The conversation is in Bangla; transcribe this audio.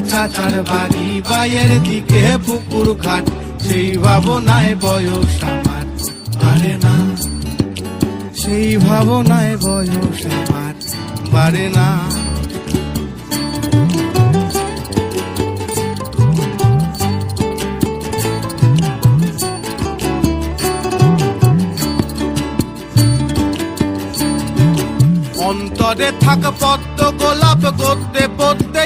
চাচার বাড়ি বাইয়ের দিকে পুকুর ঘাট। সেই ভাবনায় বয়স আমার, বাড়ে না। সেই ভাবনায় বয়স আমার, বাড়ে না। অন্তরে থাক পদ্ম গোলাপ করতে পড়তে